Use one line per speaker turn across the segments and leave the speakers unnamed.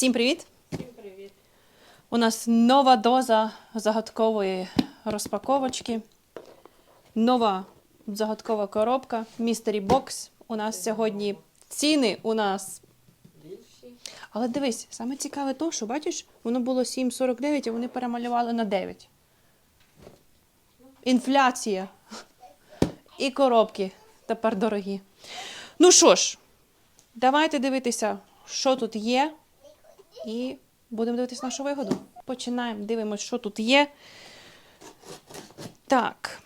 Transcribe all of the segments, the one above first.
Всім привіт!
Всім привіт.
У нас нова доза загадкової розпаковочки. Нова загадкова коробка Mystery Box. У нас сьогодні ціни у нас. Але дивись, саме цікаве то, що бачиш, воно було 7,49, а вони перемалювали на 9. Інфляція. І коробки тепер дорогі. Ну що ж, давайте дивитися, що тут є. І будемо дивитися нашу вигоду. Починаємо, дивимося, що тут є. Так.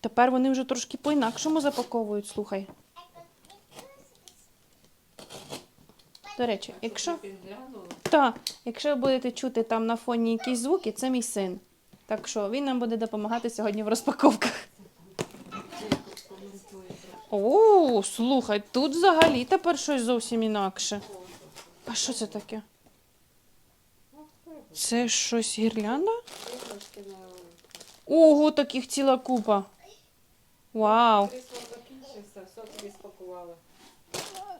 Тепер вони вже трошки по-інакшому запаковують, слухай. До речі, якщо. Так, якщо будете чути там на фоні якісь звуки, це мій син. Так що він нам буде допомагати сьогодні в розпаковках. О, слухай, тут взагалі тепер щось зовсім інакше. А що це таке? Це щось гірлянда? Ого, таких ціла купа. Вау.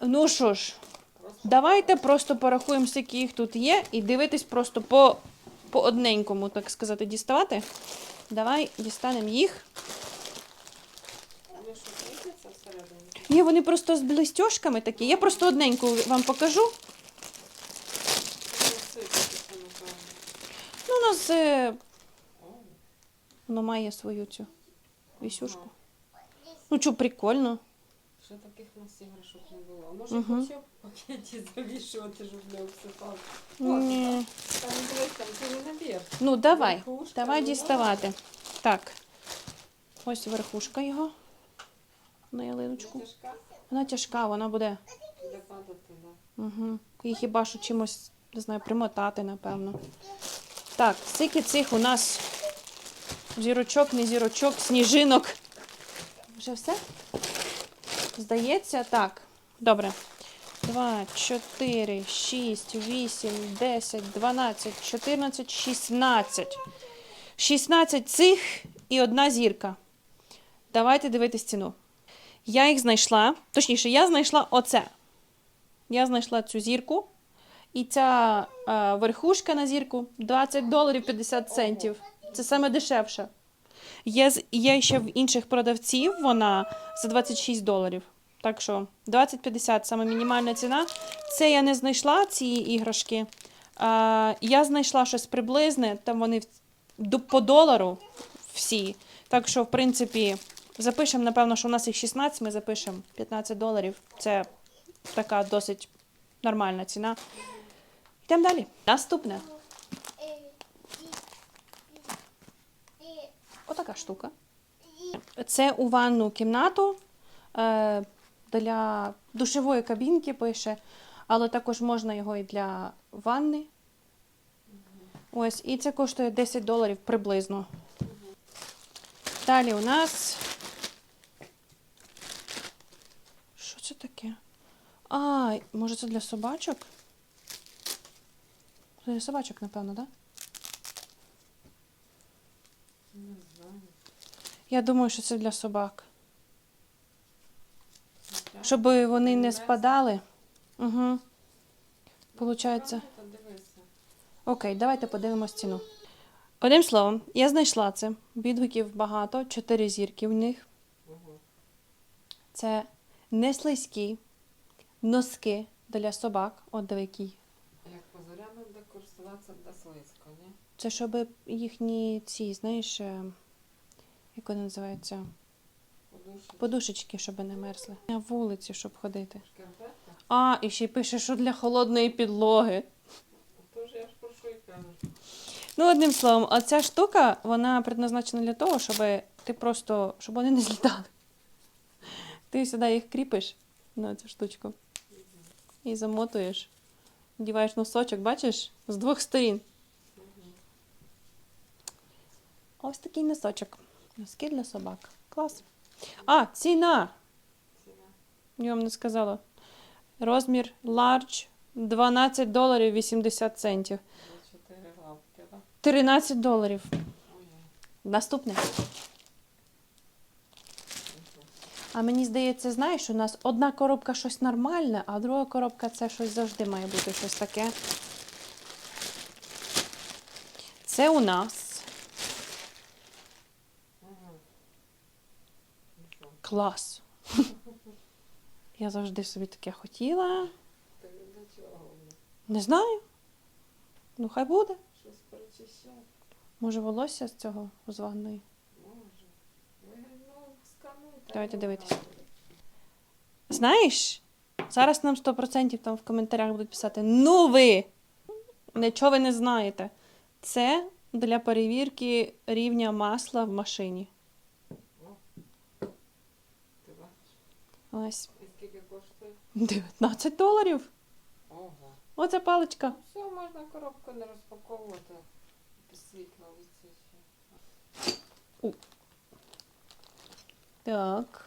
Ну що ж, давайте просто порахуємо, скільки їх тут є, і дивитись просто по, по одненькому, так сказати, діставати. Давай дістанемо їх. Ні, вони просто з блистьошками такі. Я просто одненьку вам покажу.
Вони світяться, напевно.
У нас е, воно має свою цю вісюшку. Ну, що, прикольно.
Ще таких у нас іграшок не було. Може
Мгм.
хоча б в пакеті завішувати, щоб не обсипав.
Ні.
Там дивись, там цілий набір.
Ну, давай.
Верхушка,
Давай
ну,
діставати. Так. Ось верхушка його. На ялиночку.
Тяжка,
Вона тяжка, вона буде.
буде падати, да.
Угу. І хіба що чимось, не знаю, примотати, напевно. Так, скільки цих у нас зірочок, не зірочок, сніжинок. Вже все? Здається, так. Добре. 2, 4, 6, 8, 10, 12, 14, 16. 16 цих і одна зірка. Давайте дивитись ціну. Я їх знайшла. Точніше, я знайшла оце. Я знайшла цю зірку. І ця е, верхушка на зірку 20 доларів 50 центів. Це саме дешевше. Є, є ще в інших продавців вона за 26 доларів. Так що 20-50 саме мінімальна ціна. Це я не знайшла ці іграшки. Е, я знайшла щось приблизне, там вони по долару всі. Так що, в принципі, запишемо, напевно, що у нас їх 16, ми запишемо 15 доларів. Це така досить нормальна ціна. Йдемо далі. Наступне. Отака штука. Це у ванну кімнату е, для душової кабінки пише, але також можна його і для ванни. Ось, і це коштує 10 доларів приблизно. Далі у нас. Що це таке? А, може це для собачок? Для собачок, напевно, так?
Не знаю.
Я думаю, що це для собак. Щоб вони не спадали. Угу. Получається. Окей, давайте подивимось ціну. Одним словом, я знайшла це. Відгуків багато, чотири зірки в них. Це не слизькі носки для собак. От диви, який.
Як позоряно буде слизько, ні?
Це щоб їхні ці, знаєш, е, як вони називаються?
Подушечки.
Подушечки, щоб не мерзли. На вулиці, щоб ходити.
Шкарпетка?
А, і ще й пише, що для холодної підлоги.
Тож я ж про що й кажу.
Ну, одним словом, оця штука, вона предназначена для того, щоб ти просто, щоб вони не злітали. Ти сюди їх кріпиш на цю штучку і замотуєш. Діваєш носочок, бачиш, з двох сторін. Ось такий носочок. Носки для собак. Клас. А, ціна! Я вам не сказала. Розмір large 12 доларів 80 центів.
За чотири лапки, так?
13 доларів. Наступне. А мені здається, знаєш, у нас одна коробка щось нормальне, а друга коробка це щось завжди має бути щось таке. Це у нас клас. Я завжди собі таке хотіла. Не знаю. Ну, хай буде. Може, волосся з цього з ванної.
Може. Ви, ну, скануйте.
Давайте дивитись. Знаєш, зараз нам 100% там в коментарях будуть писати: Ну ви! Нічого ви не знаєте. Це для перевірки рівня масла в машині. Ось
скільки коштує?
19 доларів.
Ого.
Оце паличка.
Все, можна коробку не розпаковувати. Світло висвічує.
Так.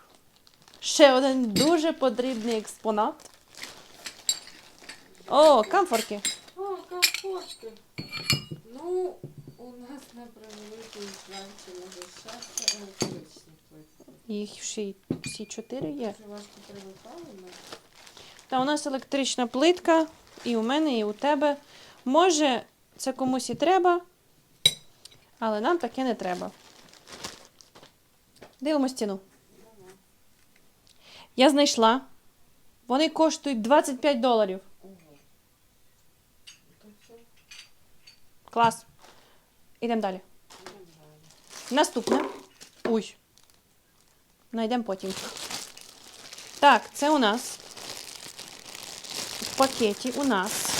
Ще один дуже потрібний експонат. О, камфорки.
О, комфортки. Ну, у нас на превеликий жаль, чи може щастя електричні плитки.
Їх всі, всі чотири є.
Дуже важко привикали ми.
Та у нас електрична плитка, і у мене, і у тебе. Може, це комусь і треба, але нам таке не треба. Дивимось ціну. Я знайшла. Вони коштують 25 доларів. Клас. Ідемо далі. Наступне. Ой. Найдемо потім. Так, це у нас в пакеті у нас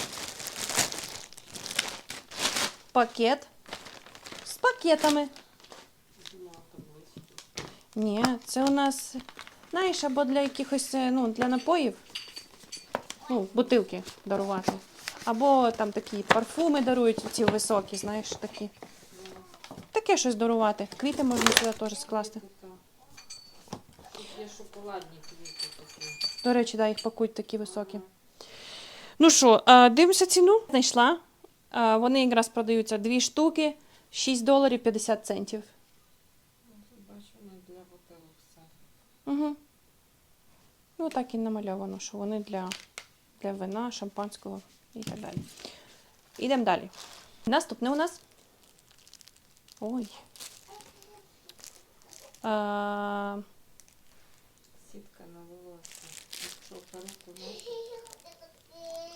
пакет з пакетами. Ні, це у нас, знаєш, або для якихось, е, ну, для напоїв. Ну, бутилки дарувати. Або там такі парфуми дарують, ці високі, знаєш, такі. Таке щось дарувати. Квіти можна сюди теж скласти.
Є шоколадні квіти такі.
До речі, да, їх пакують такі високі. Ну що, дивимося ціну. Знайшла. Вони якраз продаються дві штуки, 6 доларів 50 центів.
Ну, Тут бачу, вони для бутилок все.
Угу. Ну, так і намальовано, що вони для, для вина, шампанського і так далі. Ідемо далі. Наступне у нас. Ой. А,
Сітка на волосся. Якщо перуку носить,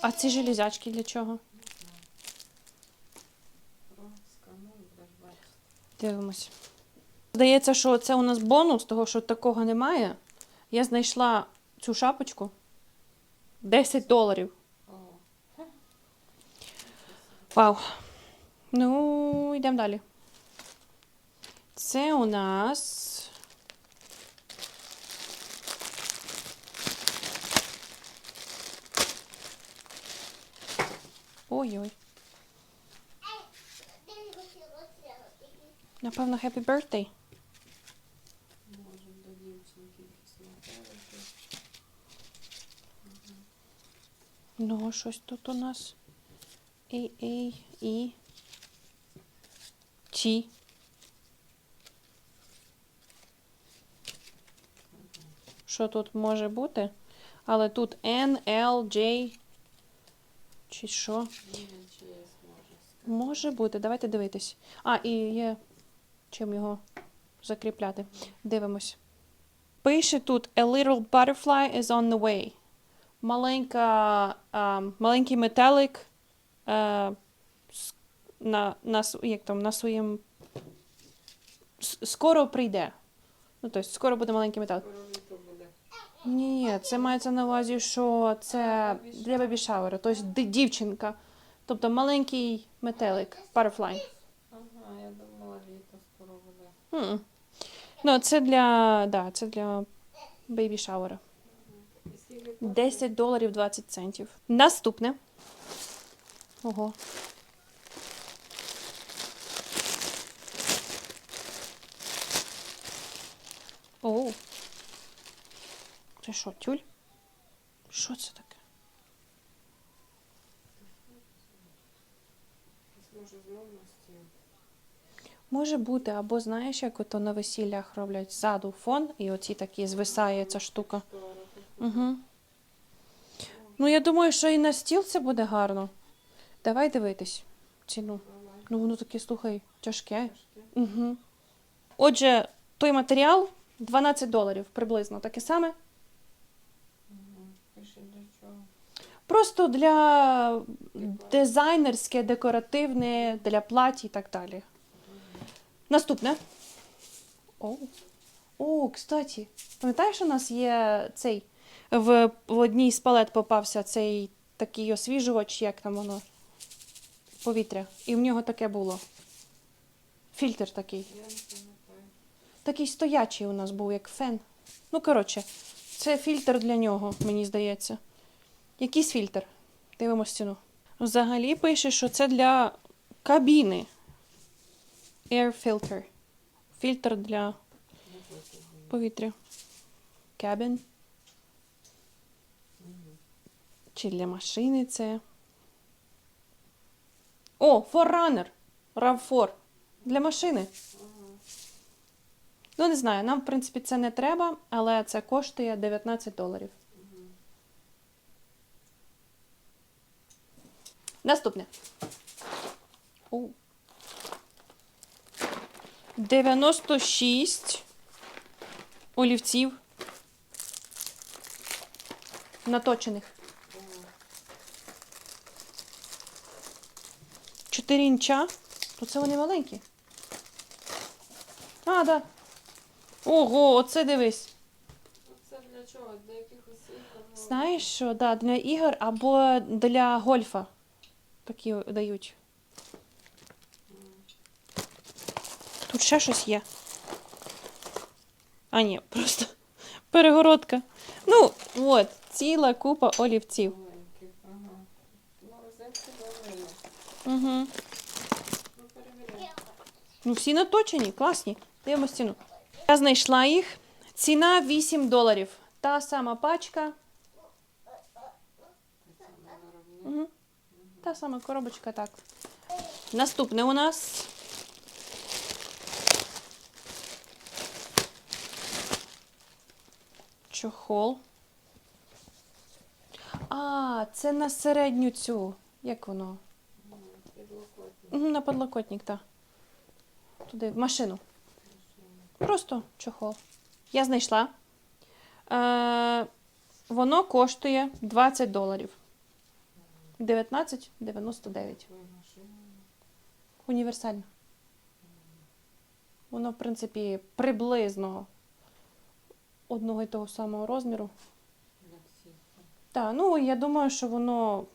а ці железячки для чого? Дивимось. Здається, що це у нас бонус, того, що такого немає. Я знайшла цю шапочку 10 доларів. Вау. Ну, йдемо далі. Це у нас. Ой-ой. Напевно, happy birthday.
може до дівчинки якісь метелики.
Ну, щось тут у нас. І, і, і. Ті. Що тут може бути? Але тут N, L, J. Чи що? Може бути. Давайте дивитись. А, і є чим його закріпляти. Дивимось. Пише тут A little butterfly is on the way. Маленька, а, маленький метелик а, на, на, як там, на своїм. Скоро прийде. Ну, тобто, скоро буде маленький метелик. Ні, ні, це мається на увазі, що це для бебі-шауера, тобто дівчинка. Тобто маленький метелик, butterfly.
Ага, я думала, літо скоро буде.
Ну, це для, да, це для бейбі-шауера.
І скільки коштує?
10 доларів 20 центів. Наступне. Ого. Оу. Це що, тюль? Що це таке?
Може
бути, або знаєш, як ото на весіллях роблять ззаду фон, і оці такі звисає ця штука. Угу. Ну, я думаю, що і на стіл це буде гарно. Давай дивитись ціну. Ну, воно таке, слухай, тяжке. Угу. Отже, той матеріал 12 доларів приблизно. Таке саме. Просто для дизайнерське, декоративне, для платі і так далі. Наступне. О, О кстати, пам'ятаєш, у нас є цей в, в одній з палет попався цей такий освіжувач, як там воно? Повітря. І в нього таке було. Фільтр такий. Такий стоячий у нас був, як фен. Ну, коротше, це фільтр для нього, мені здається. Якийсь фільтр. Дивимось ціну. Взагалі пише, що це для кабіни. Air filter. Фільтр для повітря. Cabin. Чи для машини це. О, Forerunner. RAV4. Для машини. Ну, не знаю, нам, в принципі, це не треба, але це коштує 19 доларів. Наступне. О. 96 олівців наточених. 4 інча. То це вони маленькі. А, да. Ого, оце дивись.
Це для чого? Для якихось ігор? ну,
Знаєш що, да, для ігор або для гольфа такі дають. Тут ще щось є. А, ні, просто перегородка. Ну, от, ціла купа олівців.
Маленьких, ага. Ну, розетки добре.
Угу.
Ну.
Всі наточені, класні. Дивимось ціну. Я знайшла їх. Ціна 8 доларів. Та сама пачка. Угу. Та сама коробочка, так. Наступне у нас. Чохол. А, це на середню цю. Як воно?
Підлокотник.
Мгм, На подлокотник, так. Туди, в машину. Просто чохол. Я знайшла. Е, воно коштує 20 доларів. 19,99.
Твоя машина.
Універсальне. Воно, в принципі, приблизно одного і того самого розміру. Так, ну я думаю, що воно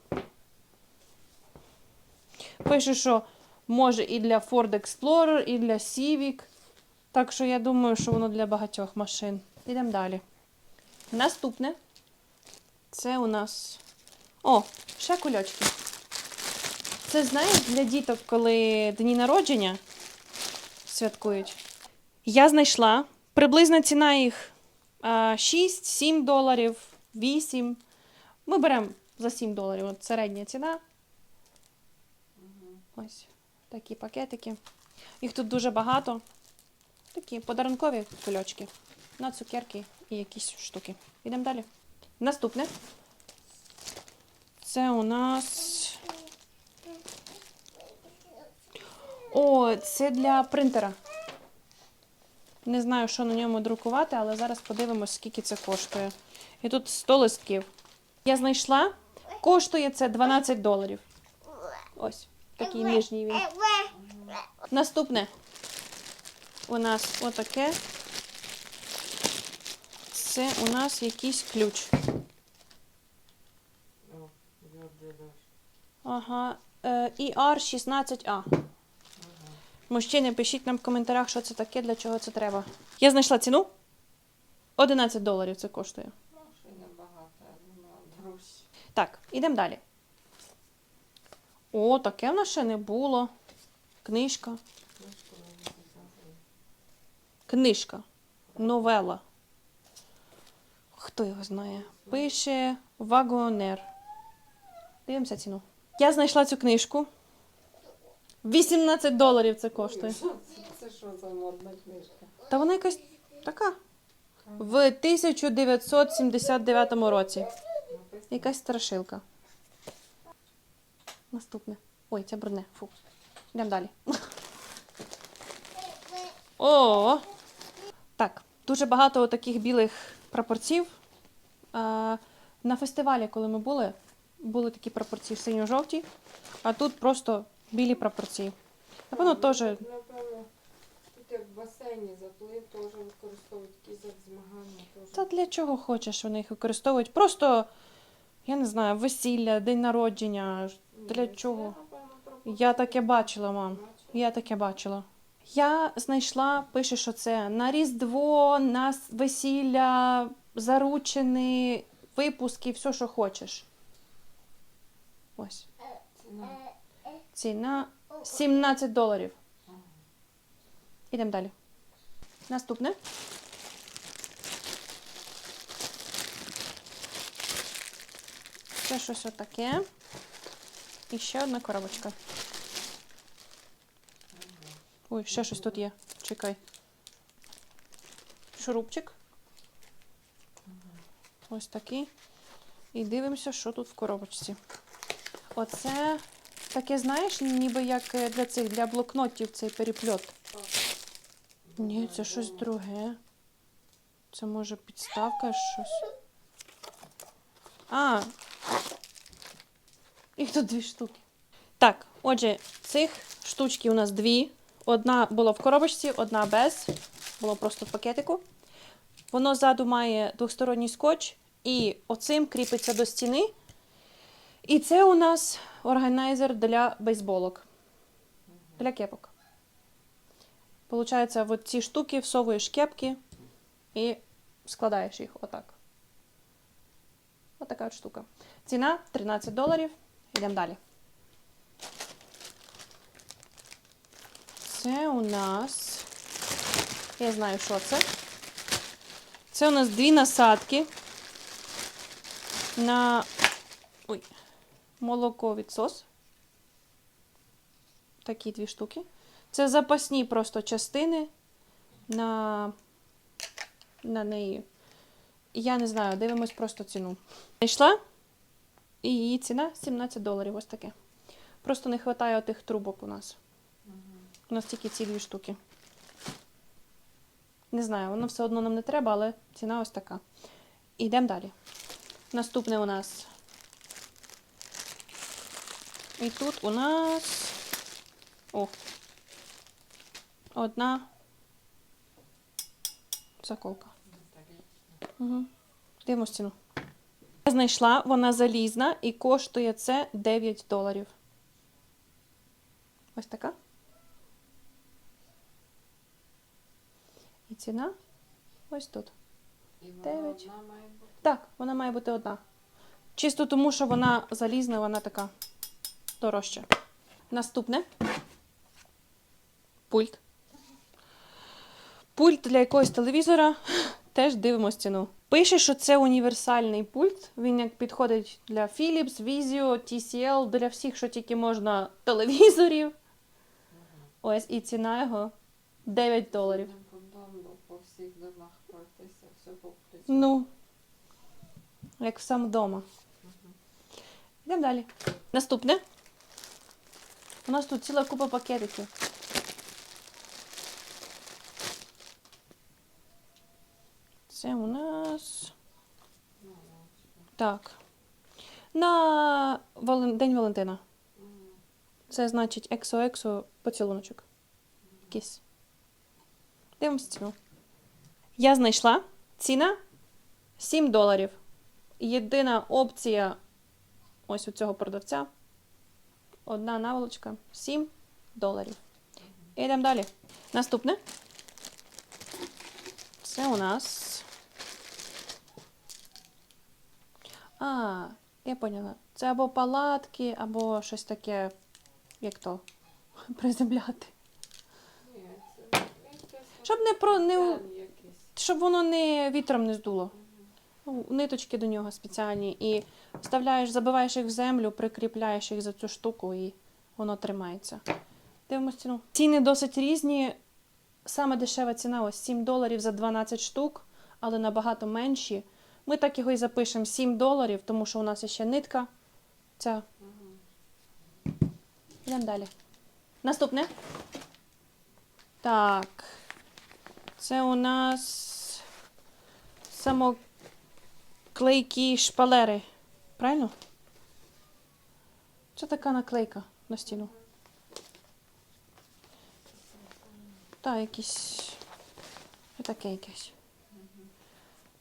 пише, що може і для Ford Explorer, і для Civic. Так що я думаю, що воно для багатьох машин. Йдемо далі. Наступне. Це у нас. О, ще кульочки. Це знаєш для діток, коли дні народження святкують. Я знайшла. Приблизна ціна їх 6-7 доларів, 8. Ми беремо за 7 доларів. От середня ціна. Ось такі пакетики. Їх тут дуже багато. Такі подарункові кульочки на цукерки і якісь штуки. Йдемо далі. Наступне. Це у нас. О, це для принтера. Не знаю, що на ньому друкувати, але зараз подивимось, скільки це коштує. І тут 100 листків. Я знайшла. Коштує це 12 доларів. Ось, такий ніжній він. Наступне у нас отаке. Це у нас якийсь ключ. Ага. Е, ER16A.
Ага.
Мужчини, пишіть нам в коментарях, що це таке, для чого це треба. Я знайшла ціну. 11 доларів це коштує. Так, ідемо далі. О, таке в нас ще не було. Книжка. Книжка. Новела. Хто його знає? Пише вагонер. Дивимося ціну. Я знайшла цю книжку. 18 доларів це коштує.
Це що за модна книжка?
Та вона якась така. В 1979 році. Якась страшилка. Наступне. Ой, це брудне. Фу. Йдемо далі. О! Так, дуже багато таких білих прапорців. На фестивалі, коли ми були, були такі прапорці синьо-жовті, а тут просто білі прапорці. Напевно, теж.
Напевно, тут як в басейні заплив, теж використовують якісь змагання. Теж.
Та для чого хочеш вони їх використовують? Просто, я не знаю, весілля, день народження. Для чого? Я таке бачила, мам. Я таке бачила. Я знайшла, пише, що це на Різдво, на весілля, заручені, випуски, все, що хочеш. Ось.
Ціна.
Ціна 17 доларів. Ідемо далі. Наступне. Це щось отаке. І ще одна коробочка. Ой, ще щось тут є. Чекай. Шурупчик. Ось такий. І дивимося, що тут в коробочці. Оце таке, знаєш, ніби як е, для цих для блокнотів цей перепльот. Ні, це щось друге. Це може підставка щось. А. Їх тут дві штуки. Так, отже, цих штучки у нас дві. Одна була в коробочці, одна без. Було просто в пакетику. Воно ззаду має двосторонній скотч, і оцим кріпиться до стіни. І це у нас органайзер для бейсболок. Для кепок. Получається, от ці штуки всовуєш кепки і складаєш їх отак. Отака от штука. Ціна 13 доларів. Йдемо далі. Це у нас. Я знаю, що це. Це у нас дві насадки на ой, молоко відсос. Такі дві штуки. Це запасні просто частини на, на неї. Я не знаю, дивимось просто ціну. Знайшла, і її ціна 17 доларів. Ось таке. Просто не вистачає тих трубок у нас. У нас тільки ці дві штуки. Не знаю, воно все одно нам не треба, але ціна ось така. Йдемо далі. Наступне у нас. І тут у нас. О. Одна заколка. Угу. Дивимось ціну. Я знайшла, вона залізна і коштує це 9 доларів. Ось така. І ціна ось тут.
І вона має бути.
Так, вона має бути одна. Чисто тому, що вона залізна, вона така дорожча. Наступне. Пульт. Пульт для якогось телевізора. Теж дивимось ціну. Пише, що це універсальний пульт. Він як підходить для Philips, Vizio, TCL, для всіх, що тільки можна телевізорів. Ось і ціна його 9 доларів.
По всіх домах пройтися, все.
Ну, як сам вдома. Йдемо далі. Наступне. У нас тут ціла купа пакетиків. Це у нас. Так. На День Валентина. Це значить ексо-ексо поцілуночок. Кіс. Дивимося ціну. Я знайшла ціна 7 доларів. Єдина опція ось у цього продавця. Одна наволочка 7 доларів. Йдемо далі. Наступне. Це у нас. А, я поняла. Це або палатки, або щось таке, як то, приземляти. Щоб не про не, щоб воно не вітром не здуло. Ну, Ниточки до нього спеціальні. І вставляєш, забиваєш їх в землю, прикріпляєш їх за цю штуку і воно тримається. Дивимось ціну. Ціни досить різні. Саме дешева ціна ось 7 доларів за 12 штук, але набагато менші. Ми так його і запишемо 7 доларів, тому що у нас ще нитка. Ця. Йдемо далі. Наступне. Так. Це у нас самоклейкі шпалери. Правильно? Це така наклейка на стіну. Та, якісь. Таке якесь.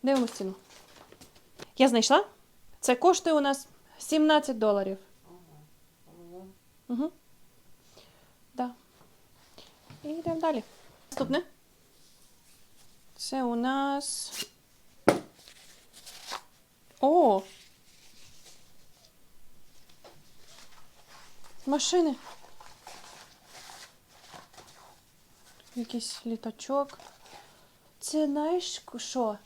Дивимось ціну. Я знайшла. Це коштує у нас 17 доларів. Угу. Да. І йдемо далі. Наступне. Це у нас. О! Машини. Якийсь літачок. Це знаєш що?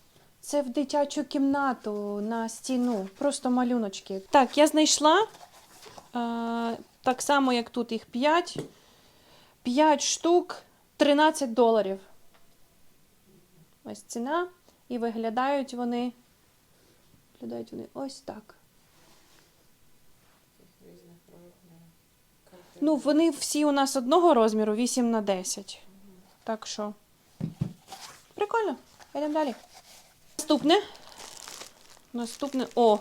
Це в дитячу кімнату на стіну. Просто малюночки. Так, я знайшла. Е, так само, як тут їх 5. 5 штук 13 доларів. Ось ціна. І виглядають вони. Виглядають вони ось так. Ну, вони всі у нас одного розміру 8 на 10. Так що. Прикольно. Йдемо далі. Наступне. Наступне. О!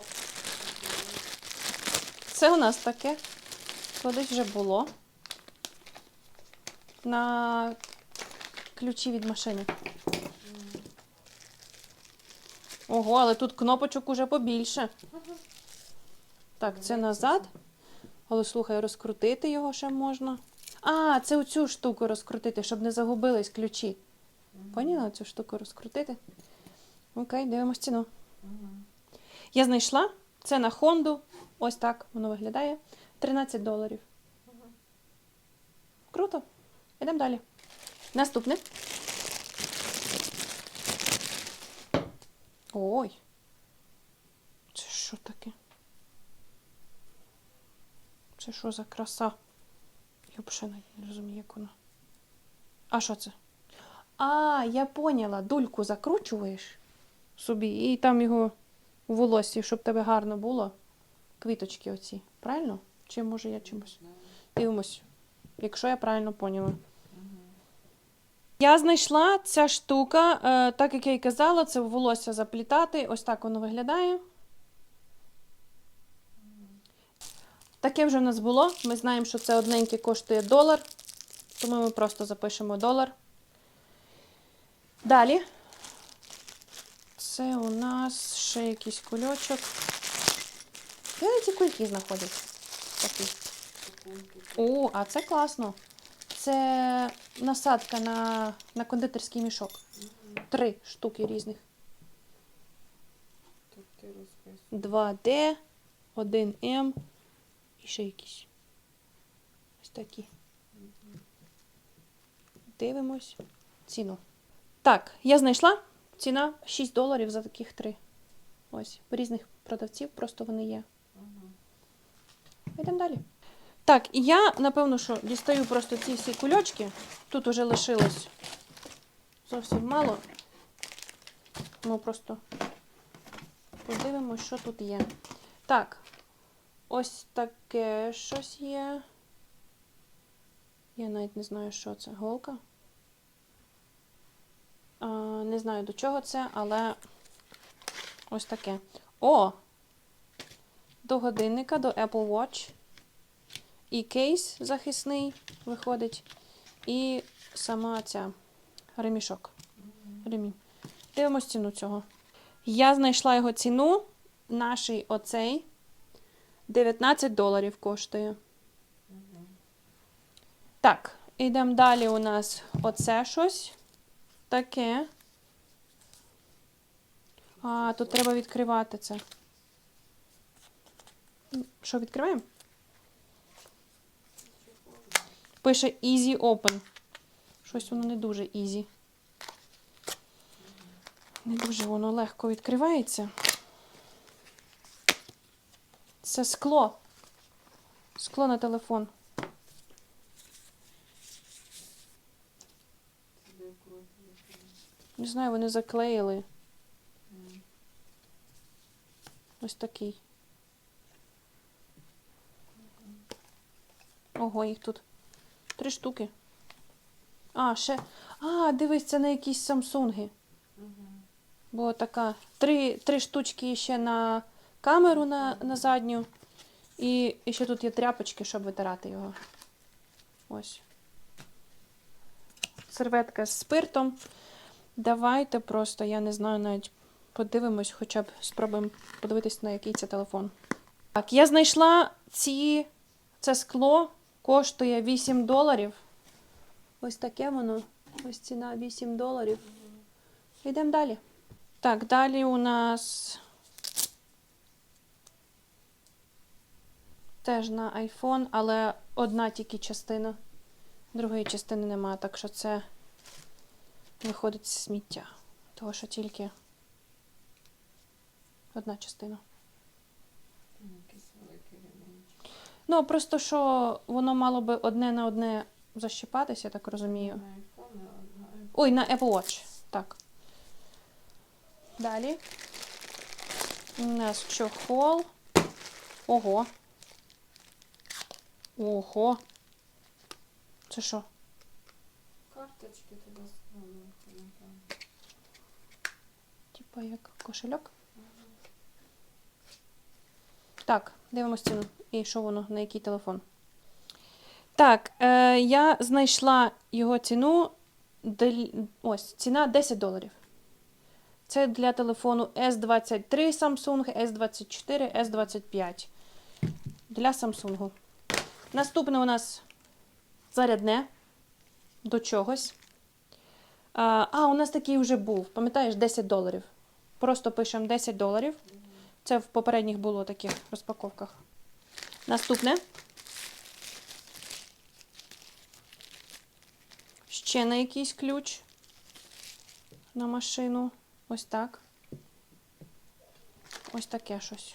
Це у нас таке. Колись вже було. На ключі від машини. Ого, але тут кнопочок уже побільше. Так, це назад. Але слухай, розкрутити його ще можна. А, це оцю штуку розкрутити, щоб не загубились ключі. Поняла цю штуку розкрутити? Окей, дивимось ціну. Я знайшла. Це на Хонду. Ось так воно виглядає. 13 доларів. Круто. Йдемо далі. Наступне. Ой. Це що таке? Це що за краса? Я взагалі не розумію, як вона. А що це? А, я поняла. Дульку закручуєш собі, і там його у волоссі, щоб тебе гарно було. Квіточки оці. Правильно? Чи може я чимось? Дивимось, якщо я правильно поняла. Я знайшла ця штука, е, так як я і казала, це волосся заплітати. Ось так воно виглядає. Таке вже в нас було. Ми знаємо, що це одненьке коштує долар, тому ми просто запишемо долар. Далі. Це у нас ще якийсь кульочок. Де ці кульки знаходять? Такі. О, а це класно. Це насадка на, на кондитерський мішок. Три штуки різних.
Тут ти розписуєш.
2D, 1М і ще якісь. Ось такі. Дивимось ціну. Так, я знайшла. Ціна 6 доларів за таких три. Ось, різних продавців, просто вони є. Йдемо далі. Так, і я, напевно, що дістаю просто ці всі кульочки. Тут уже лишилось зовсім мало. Ми просто подивимось, що тут є. Так, ось таке щось є. Я навіть не знаю, що це. Голка. Не знаю, до чого це, але ось таке. О! До годинника, до Apple Watch. І кейс захисний виходить. І сама ця ремішок. Ремінь. Дивимось ціну цього. Я знайшла його ціну. Наший оцей 19 доларів коштує. Так, йдемо далі. У нас оце щось таке. А, тут треба відкривати це. Що, відкриваємо? Пише Easy Open. Щось воно не дуже easy. Не дуже воно легко відкривається. Це скло. Скло на телефон. Не знаю, вони заклеїли. Ось такий. Ого, їх тут три штуки. А, ще. А, дивись, це на якісь самсунги. Бо така. Три, три штучки ще на камеру на, на задню. І, і ще тут є тряпочки, щоб витирати його. Ось. Серветка з спиртом. Давайте просто, я не знаю, навіть подивимось, хоча б спробуємо подивитись, на який це телефон. Так, я знайшла ці. Це скло коштує 8 доларів. Ось таке воно. Ось ціна 8 доларів. Йдемо далі. Так, далі у нас теж на iPhone, але одна тільки частина. Другої частини немає, так що це виходить з сміття. Того, що тільки одна частина.
Ремонт.
Ну, просто що воно мало би одне на одне защіпатися, я так розумію. Ой, на Apple Watch. Так. Далі. У нас чохол. Ого. Ого. Це що?
Карточки туди напевно.
Типа як кошельок? Так, дивимось ціну. І що воно, на який телефон. Так, е, я знайшла його ціну. Ось, ціна 10 доларів. Це для телефону S23 Samsung, S24, S25. Для Samsung. Наступне у нас зарядне до чогось. А, у нас такий вже був. Пам'ятаєш, 10 доларів. Просто пишемо 10 доларів. Це в попередніх було таких розпаковках. Наступне. Ще на якийсь ключ на машину. Ось так. Ось таке щось.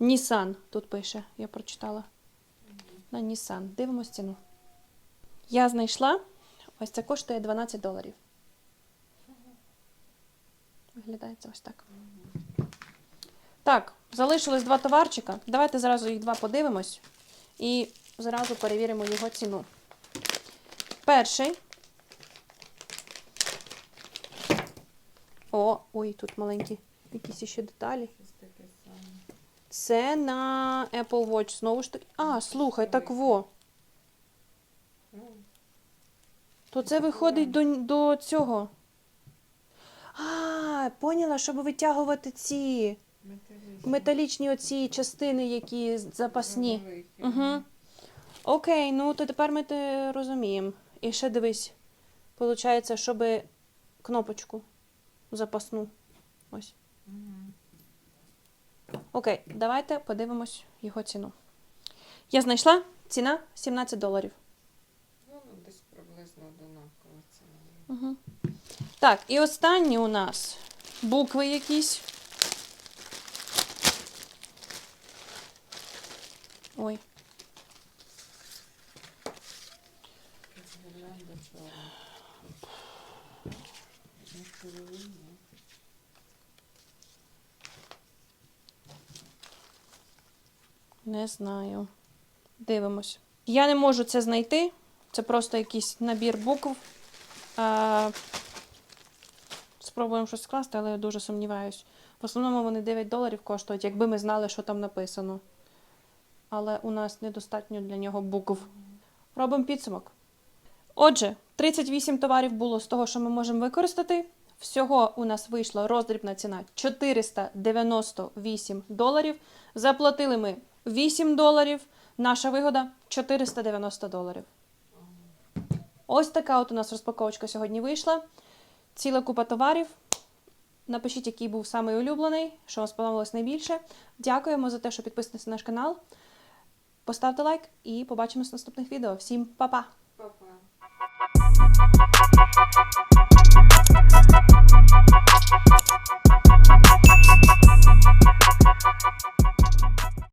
Nissan тут пише, я прочитала. На Nissan. Дивимось ціну. Я знайшла. Ось це коштує 12 доларів. Виглядає це ось так. Так, залишилось два товарчика. Давайте зразу їх два подивимось і зразу перевіримо його ціну. Перший. О, ой, тут маленькі якісь ще деталі. Це на Apple Watch. Знову ж таки. А, слухай, так во. То це виходить до, до цього. А, поняла, щоб витягувати ці
металічні.
металічні оці частини, які запасні. Угу. Окей, ну то тепер ми те розуміємо. І ще дивись. Получається, щоб кнопочку запасну. Ось. Окей, давайте подивимось його ціну. Я знайшла ціна 17 доларів.
Ну, ну, десь приблизно одинакова ціна.
Угу. Так, і останні у нас букви якісь. Ой.
Не
знаю. Дивимось. Я не можу це знайти. Це просто якийсь набір букв. Спробуємо щось скласти, але я дуже сумніваюсь. В основному вони 9 доларів коштують, якби ми знали, що там написано. Але у нас недостатньо для нього букв. Робимо підсумок. Отже, 38 товарів було з того, що ми можемо використати. Всього у нас вийшла роздрібна ціна 498 доларів. Заплатили ми 8 доларів. Наша вигода 490 доларів. Ось така от у нас розпаковочка сьогодні вийшла. Ціла купа товарів. Напишіть, який був самий улюблений, що вам сподобалось найбільше. Дякуємо за те, що підписуєтеся на наш канал. Поставте лайк і побачимось в наступних відео. Всім па-па! Па-па!